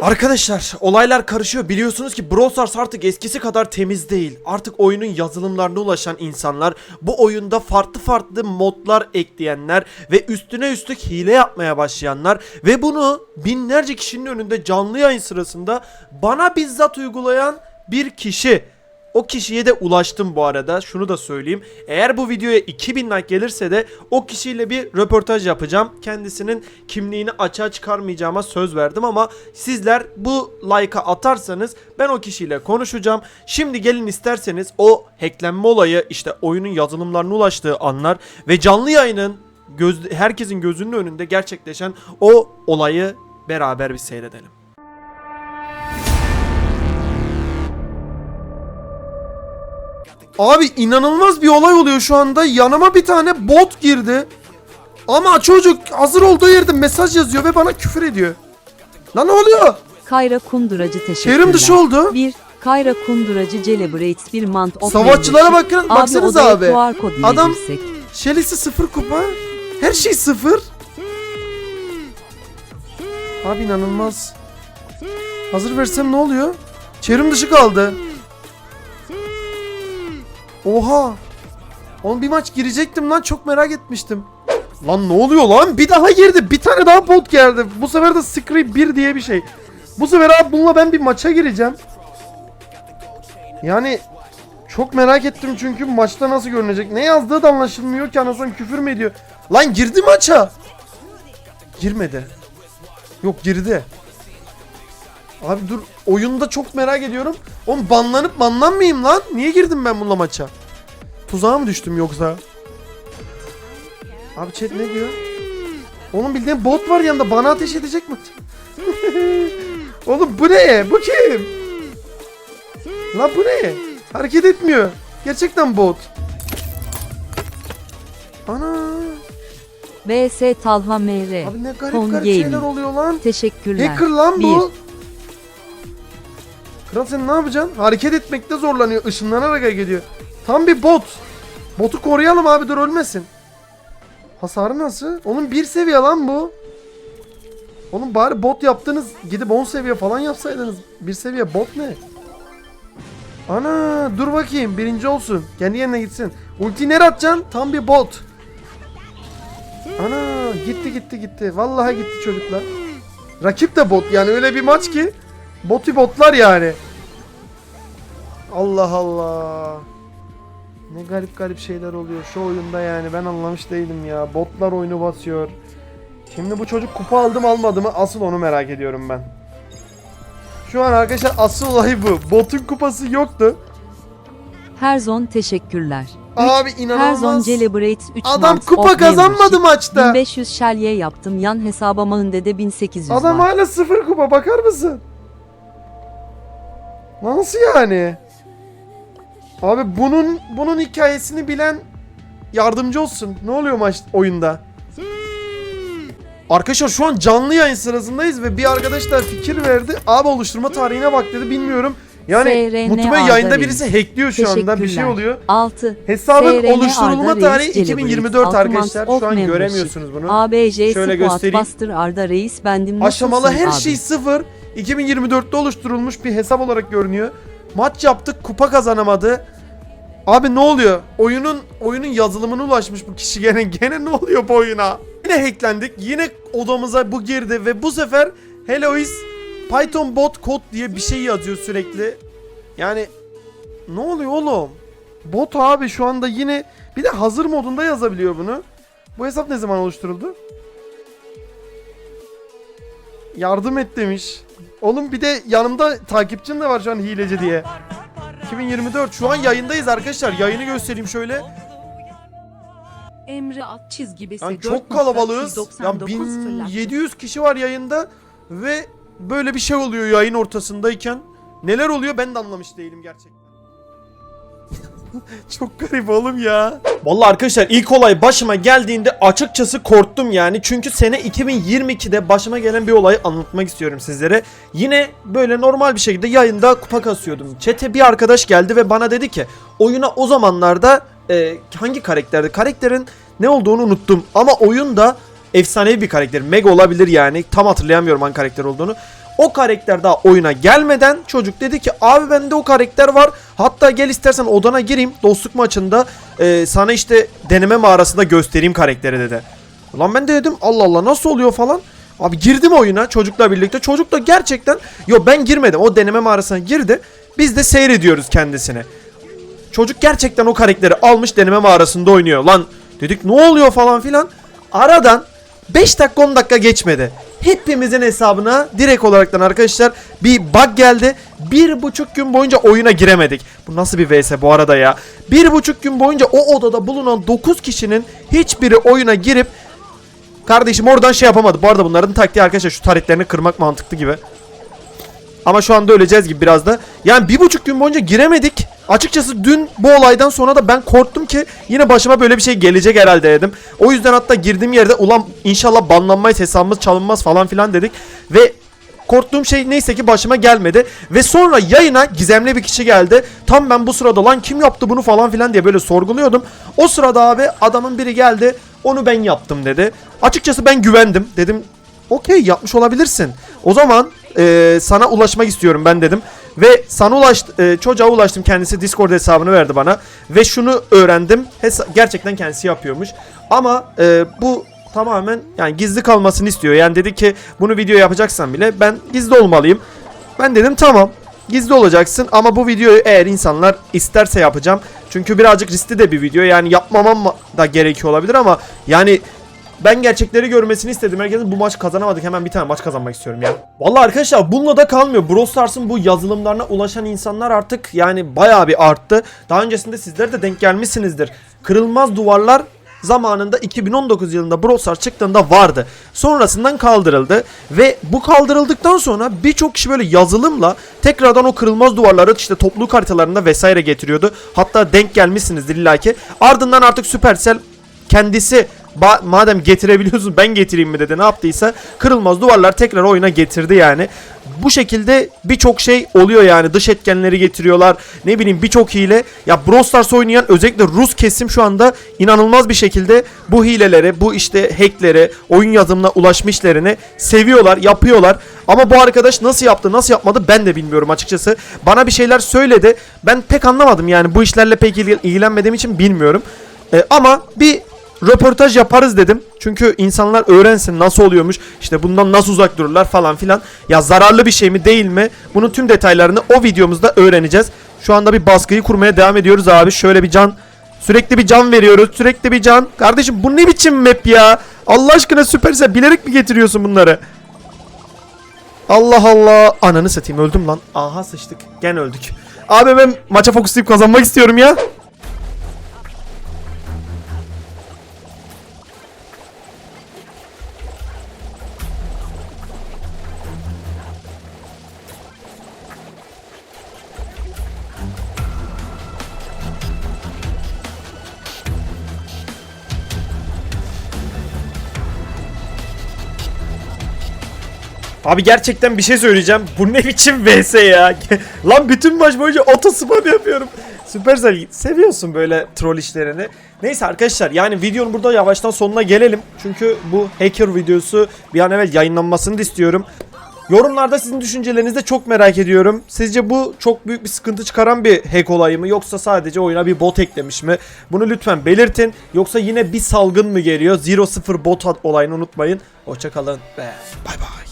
Arkadaşlar olaylar karışıyor. Biliyorsunuz ki Brawl Stars artık eskisi kadar temiz değil. Artık oyunun yazılımlarına ulaşan insanlar, bu oyunda farklı farklı modlar ekleyenler ve üstüne üstlük hile yapmaya başlayanlar ve bunu binlerce kişinin önünde canlı yayın sırasında bana bizzat uygulayan bir kişi. O kişiye de ulaştım bu arada. Şunu da söyleyeyim. Eğer bu videoya 2000 like gelirse de o kişiyle bir röportaj yapacağım. Kendisinin kimliğini açığa çıkarmayacağıma söz verdim ama sizler bu like'a atarsanız ben o kişiyle konuşacağım. Şimdi gelin isterseniz o hacklenme olayı işte oyunun yazılımlarına ulaştığı anlar ve canlı yayının göz, herkesin gözünün önünde gerçekleşen o olayı beraber bir seyredelim. Abi inanılmaz bir olay oluyor şu anda. Yanıma bir tane bot girdi. Ama çocuk hazır olduğu yerde mesaj yazıyor ve bana küfür ediyor. Lan ne oluyor? Kayra Kunduracı teşekkürler. Çevrim dışı oldu. 1. Kayra Kunduracı Celebrates bir mant of Savaşçılara bakın, baksanıza odaya abi. Kod Adam-. Şelisi sıfır kupa. Her şey sıfır. Abi inanılmaz. Hazır versem ne oluyor? Çevrim dışı kaldı. Oha. Oğlum bir maç girecektim lan çok merak etmiştim. Lan ne oluyor lan? Bir daha girdi. Bir tane daha bot geldi. Bu sefer de Scream 1 diye bir şey. Bu sefer abi bununla ben bir maça gireceğim. Yani çok merak ettim çünkü maçta nasıl görünecek. Ne yazdığı da anlaşılmıyor ki anasını küfür mü ediyor. Lan girdi maça. Girmedi. Yok girdi. Abi dur oyunda çok merak ediyorum. Oğlum banlanıp banlanmayayım lan. Niye girdim ben bununla maça? Tuzağa mı düştüm yoksa? Abi chat ne diyor? Oğlum bildiğin bot var yanında bana ateş edecek mi? Oğlum bu ne? Bu kim? Lan bu ne? Hareket etmiyor. Gerçekten bot. Ana. VS Talha MR. Abi ne garip Home garip şeyler oluyor lan. Teşekkürler. Hacker lan bu. Bir. Kral sen ne yapacaksın? Hareket etmekte zorlanıyor. Işınlanarak hareket ediyor. Tam bir bot. Botu koruyalım abi dur ölmesin. Hasarı nasıl? Onun bir seviye lan bu. Oğlum bari bot yaptınız. Gidip 10 seviye falan yapsaydınız. Bir seviye bot ne? Ana dur bakayım birinci olsun. Kendi yerine gitsin. Ulti nereye atacaksın? Tam bir bot. Ana gitti gitti gitti. Vallahi gitti çocuklar. Rakip de bot yani öyle bir maç ki botu botlar yani. Allah Allah. Ne garip garip şeyler oluyor şu oyunda yani ben anlamış değilim ya. Botlar oyunu basıyor. Şimdi bu çocuk kupa aldı mı almadı mı asıl onu merak ediyorum ben. Şu an arkadaşlar asıl olay bu. Botun kupası yoktu. Herzon teşekkürler. Abi Herzon inanılmaz. Celebrates 3 Adam month kupa kazanmadı maçta. 1500 şalye yaptım. Yan hesabıma önde de 1800 Adam var. hala sıfır kupa bakar mısın? Nasıl yani? Abi bunun bunun hikayesini bilen yardımcı olsun. Ne oluyor maç oyunda? Arkadaşlar şu an canlı yayın sırasındayız ve bir arkadaş da fikir verdi. Abi oluşturma tarihine bak dedi bilmiyorum. Yani SRN Arda yayında birisi hackliyor şu anda bir şey oluyor. 6. Hesabın SRN oluşturulma Arda tarihi Reis 2024 Celebrates, arkadaşlar. Şu an membership. göremiyorsunuz bunu. ABJ Şöyle Squad göstereyim. Buster Arda Reis bendim Aşamalı her şey sıfır. 2024'te oluşturulmuş bir hesap olarak görünüyor. Maç yaptık, kupa kazanamadı. Abi ne oluyor? Oyunun oyunun yazılımına ulaşmış bu kişi gene. Gene ne oluyor bu oyuna? Yine hacklendik. Yine odamıza bu girdi ve bu sefer Helois Python bot kod diye bir şey yazıyor sürekli. Yani ne oluyor oğlum? Bot abi şu anda yine bir de hazır modunda yazabiliyor bunu. Bu hesap ne zaman oluşturuldu? Yardım et demiş. Oğlum bir de yanımda takipçim de var şu an hileci diye. 2024 şu an yayındayız arkadaşlar. Yayını göstereyim şöyle. Emre alt çizgi besi Yani çok kalabalığız. Ya 1700 kişi var yayında ve böyle bir şey oluyor yayın ortasındayken. Neler oluyor ben de anlamış değilim gerçekten. Çok garip oğlum ya. Vallahi arkadaşlar ilk olay başıma geldiğinde açıkçası korktum yani. Çünkü sene 2022'de başıma gelen bir olayı anlatmak istiyorum sizlere. Yine böyle normal bir şekilde yayında kupa kasıyordum. Çete bir arkadaş geldi ve bana dedi ki oyuna o zamanlarda e, hangi karakterdi? Karakterin ne olduğunu unuttum. Ama oyunda efsanevi bir karakter. Meg olabilir yani. Tam hatırlayamıyorum hangi karakter olduğunu. O karakter daha oyuna gelmeden çocuk dedi ki abi bende o karakter var. Hatta gel istersen odana gireyim dostluk maçında e, sana işte deneme mağarasında göstereyim karakteri dedi. Ulan ben de dedim Allah Allah nasıl oluyor falan. Abi girdim oyuna çocukla birlikte. Çocuk da gerçekten yo ben girmedim. O deneme mağarasına girdi. Biz de seyrediyoruz kendisini. Çocuk gerçekten o karakteri almış deneme mağarasında oynuyor. Lan dedik ne oluyor falan filan. Aradan 5 dakika 10 dakika geçmedi. Hepimizin hesabına direkt olaraktan arkadaşlar bir bug geldi. Bir buçuk gün boyunca oyuna giremedik. Bu nasıl bir vs bu arada ya. Bir buçuk gün boyunca o odada bulunan 9 kişinin hiçbiri oyuna girip Kardeşim oradan şey yapamadı. Bu arada bunların taktiği arkadaşlar şu taretlerini kırmak mantıklı gibi. Ama şu anda öleceğiz gibi biraz da. Yani bir buçuk gün boyunca giremedik. Açıkçası dün bu olaydan sonra da ben korktum ki yine başıma böyle bir şey gelecek herhalde dedim. O yüzden hatta girdiğim yerde ulan inşallah banlanmayız hesabımız çalınmaz falan filan dedik. Ve korktuğum şey neyse ki başıma gelmedi. Ve sonra yayına gizemli bir kişi geldi. Tam ben bu sırada lan kim yaptı bunu falan filan diye böyle sorguluyordum. O sırada abi adamın biri geldi. Onu ben yaptım dedi. Açıkçası ben güvendim. Dedim okey yapmış olabilirsin. O zaman e, sana ulaşmak istiyorum ben dedim. Ve sana ulaş, e, çocuğa ulaştım kendisi Discord hesabını verdi bana. Ve şunu öğrendim. Hesa- gerçekten kendisi yapıyormuş. Ama e, bu tamamen yani gizli kalmasını istiyor. Yani dedi ki bunu video yapacaksan bile ben gizli olmalıyım. Ben dedim tamam gizli olacaksın ama bu videoyu eğer insanlar isterse yapacağım. Çünkü birazcık riskli de bir video yani yapmamam da gerekiyor olabilir ama yani ben gerçekleri görmesini istedim. Herkesin bu maç kazanamadık. Hemen bir tane maç kazanmak istiyorum ya. Vallahi arkadaşlar bununla da kalmıyor. Brawl Stars'ın bu yazılımlarına ulaşan insanlar artık yani bayağı bir arttı. Daha öncesinde sizler de denk gelmişsinizdir. Kırılmaz duvarlar zamanında 2019 yılında Brawl Stars çıktığında vardı. Sonrasından kaldırıldı ve bu kaldırıldıktan sonra birçok kişi böyle yazılımla tekrardan o kırılmaz duvarları işte topluluk haritalarında vesaire getiriyordu. Hatta denk gelmişsinizdir illaki. Ardından artık Supercell kendisi madem getirebiliyorsun ben getireyim mi dedi. Ne yaptıysa kırılmaz duvarlar tekrar oyuna getirdi yani. Bu şekilde birçok şey oluyor yani. Dış etkenleri getiriyorlar. Ne bileyim birçok hile. Ya Brawl Stars oynayan özellikle Rus kesim şu anda inanılmaz bir şekilde bu hilelere bu işte hacklere oyun yazımına ulaşma işlerini seviyorlar yapıyorlar. Ama bu arkadaş nasıl yaptı nasıl yapmadı ben de bilmiyorum açıkçası. Bana bir şeyler söyledi. Ben pek anlamadım yani bu işlerle pek ilgi- ilgilenmediğim için bilmiyorum. Ee, ama bir röportaj yaparız dedim. Çünkü insanlar öğrensin nasıl oluyormuş. işte bundan nasıl uzak dururlar falan filan. Ya zararlı bir şey mi değil mi? Bunun tüm detaylarını o videomuzda öğreneceğiz. Şu anda bir baskıyı kurmaya devam ediyoruz abi. Şöyle bir can Sürekli bir can veriyoruz. Sürekli bir can. Kardeşim bu ne biçim map ya? Allah aşkına süperse bilerek mi getiriyorsun bunları? Allah Allah. Ananı satayım öldüm lan. Aha sıçtık. Gene öldük. Abi ben maça fokuslayıp kazanmak istiyorum ya. Abi gerçekten bir şey söyleyeceğim. Bu ne biçim vs ya? Lan bütün maç boyunca auto spam yapıyorum. Supercell seviyorsun böyle troll işlerini. Neyse arkadaşlar yani videonun burada yavaştan sonuna gelelim. Çünkü bu hacker videosu bir an evvel yayınlanmasını da istiyorum. Yorumlarda sizin düşüncelerinizi de çok merak ediyorum. Sizce bu çok büyük bir sıkıntı çıkaran bir hack olayı mı yoksa sadece oyuna bir bot eklemiş mi? Bunu lütfen belirtin. Yoksa yine bir salgın mı geliyor? 0-0 bot olayını unutmayın. Hoşçakalın ve bay bay.